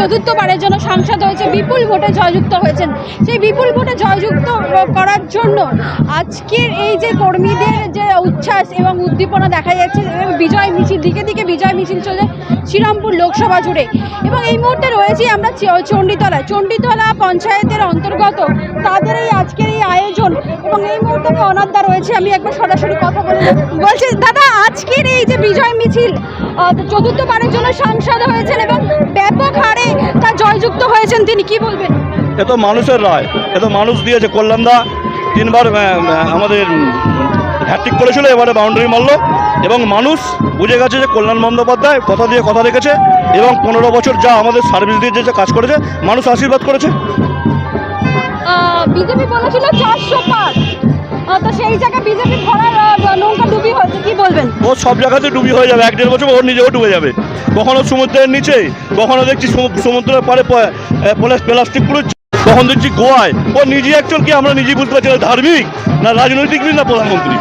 চতুর্থবারের জন্য সাংসদ হয়েছে, বিপুল ভোটে জয়যুক্ত হয়েছেন। সেই বিপুল ভোটে জয়যুক্ত করার জন্য আজকের এই যে কর্মীদের যে উচ্ছ্বাস এবং উদ্দীপনা দেখা যাচ্ছে বিজয় মিছিল, দিকে দিকে বিজয় মিছিল চলে শ্রীরামপুর লোকসভা জুড়ে। এবং এই মুহূর্তে রয়েছি আমরা চণ্ডীতলায়। চণ্ডীতলা পঞ্চায়েতের অন্তর্গত তাদের এই আজকের এই আয়োজন, এবং এই মুহূর্তে আমি অনাদ্দা রয়েছে। আমি একবার সরাসরি কথা বলে বলছি, দাদা যে বিজয় মিছিল চতুর্থবারের জন্য সাংসদ হয়েছেন এবং ব্যাপক হারে তা জয়যুক্ত হয়েছেন তিনি কি বলবেন? এ তো মানুষের রায় এ তো মানুষ দিয়েছে কল্যাণদা তিনবার আহ, আহ, আমাদের হ্যাট্রিক করেছিল এবারে বাউন্ডারি মারলো এবং মানুষ বুঝে গেছে যে কল্যাণ বন্দ্যোপাধ্যায় কথা দিয়ে কথা রেখেছে এবং পনেরো বছর যা আমাদের সার্ভিস দিয়ে যে কাজ করেছে মানুষ আশীর্বাদ করেছে। বিজেপি বলেছিল চারশো আহ, তো ও সব জায়গাতে ডুবি হয়ে যাবে, এক দেড় বছর ওর নিজেও ডুবে যাবে। কখনো সমুদ্রের নিচে, কখনো দেখছি সমু- সমুদ্রের পারে প্লাস্টিক পুরো কখন দেখছি গোয়ায়। ও নিজে একজন কি আমরা নিজেই বুঝতে পারছি না, ধার্মিক না রাজনৈতিক না প্রধানমন্ত্রী?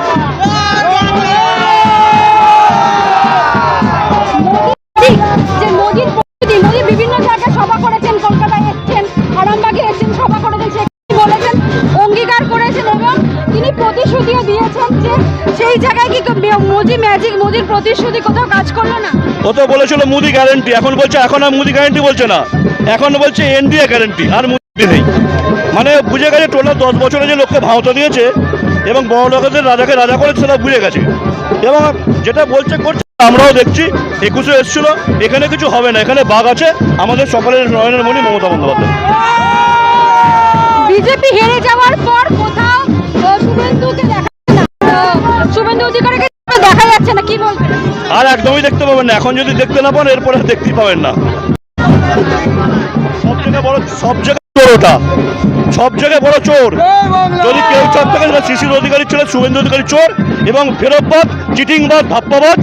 সেই জায়গায় কি মোদি ম্যাজিক মোদির প্রতিশ্রুতি কোথাও কাজ করল না? ও তো বলেছিল মুদি গ্যারেন্টি এখন বলছে এখন আর মুদি গ্যারেন্টি বলছে না। এখন বলছে এনডিএ গ্যারেন্টি আর মুদি নেই। মানে বুঝে গেছে টোটাল দশ বছরে যে লোককে ভাওতা দিয়েছে এবং বড় লোকেদের রাজাকে রাজা করেছে সেটা বুঝে গেছে। এবং যেটা বলছে করছে আমরাও দেখছি একুশে এসেছিল এখানে কিছু হবে না। এখানে বাঘ আছে আমাদের সকলের নয়নের মণি মমতা বন্দ্যোপাধ্যায়। বিজেপি হেরে যাওয়ার পর কোথাও আর একদমই দেখতে পাবেন না। এখন যদি দেখতে না পান এরপরে দেখতেই পাবেন না। সব থেকে বড় সব জায়গায় চোর ওটা। সব জায়গায় বড় চোর। যদি কেউ চোর থাকে শিশির অধিকারী ছিল শুভেন্দু অধিকারী চোর এবং ফেরতবাদ চিটিংবাদ ধাপ্পাবাদ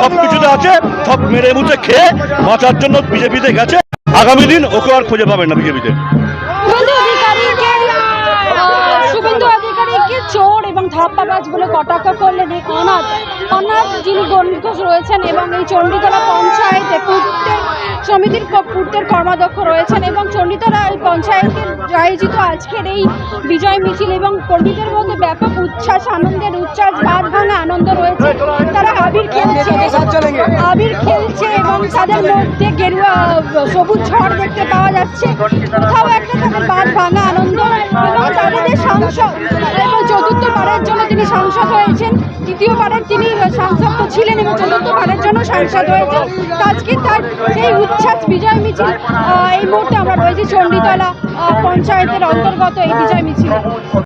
সব কিছুতে আছে সব মেরে মুছে খেয়ে বাঁচার জন্য বিজেপিতে গেছে। আগামী দিন ওকে আর খুঁজে পাবেন না বিজেপিতে। চোর ধাপ্পাবাজ বলে কটাক্ষ করলেন এই অনাথ। অনাথ যিনি গণঘোষ রয়েছেন এবং এই চণ্ডীতলা পঞ্চায়েতে পূর্তের সমিতির পূর্তের কর্মাধ্যক্ষ রয়েছেন এবং চণ্ডীতলা পঞ্চায়েতের আয়োজিত আজকের এই বিজয় মিছিল এবং কর্মীদের মধ্যে ব্যাপক উচ্ছ্বাস, আনন্দের উচ্ছ্বাস বাদ ভাঙা আনন্দ রয়েছে। তারা আবির খেলছে আবির খেলছে এবং তাদের মধ্যে গেরুয়া, সবুজ ঝড় দেখতে পাওয়া যাচ্ছে। কোথাও একটা তাদের বাদ ভাঙা আনন্দ এবং তাদের সাংসদ হয়েছেন তৃতীয়বারের তিনি সাংসদ তো ছিলেন এবং চতুর্থবারের জন্য সাংসদ হয়েছেন। তো আজকে তার সেই উচ্ছ্বাস, বিজয় মিছিল এই মুহূর্তে আমরা রয়েছে চণ্ডীতলা পঞ্চায়েতের অন্তর্গত এই বিজয় মিছিল।